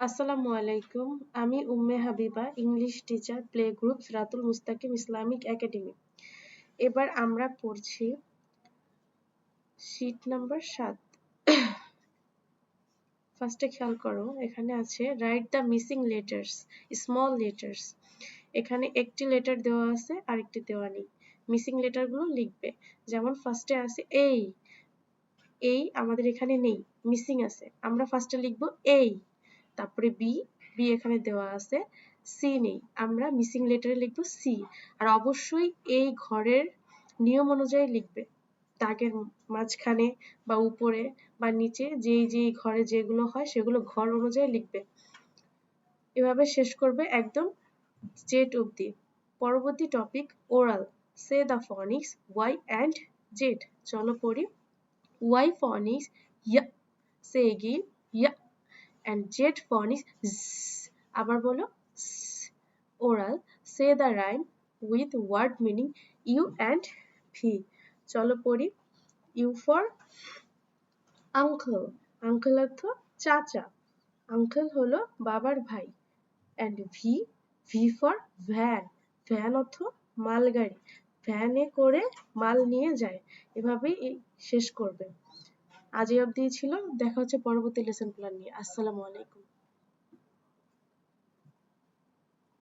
আসসালামু আলাইকুম। আমি Umme Habiba, English teacher, play group Ratul Mustakim Islamic academy. এবার আমরা পড়ছি শীট নাম্বার সাত। ফার্স্টে খেয়াল করো, এখানে আছে write the missing letters small letters এখানে একটি লেটার দেওয়া আছে, আরেকটি দেওয়া নেই। মিসিং লেটারগুলো লিখবে। যেমন ফার্স্টে আছে, এই। এই আমাদের এখানে নেই মিসিং আছে। আমরা ফার্স্টে লিখব, এই। তারপরে বি বি এখানে দেওয়া আছে সি নেই। আমরা মিসিং লেটারে লিখব সি আর অবশ্যই এই ঘরের নিয়ম অনুযায়ী লিখবে। দাগের মাঝখানে বা উপরে বা নিচে যেই যেই ঘরে যেগুলো হয় সেগুলো ঘর অনুযায়ী লিখবে। এভাবে শেষ করবে একদম জেড অব্দি পরবর্তী topic oral say the phonics Y and Z চলো পড়ি। ওয়াই ফনিক্স ইয়া সে এগেইন ইয়া and jet phonics আবার বলো oral, say the rhyme with word meaning you and v চলো পড়ি ইউ ফর আঙ্কেল আঙ্কেল অর্থ চাচা আঙ্কেল হলো বাবার ভাই and V V for van van অর্থ মালগাড়ি ভ্যানে করে মাল নিয়ে যায়, এভাবেই শেষ করবে। আজ অবধি ছিল দেখা হচ্ছে পরবর্তী লেসন প্ল্যান নিয়ে। আসসালামু আলাইকুম।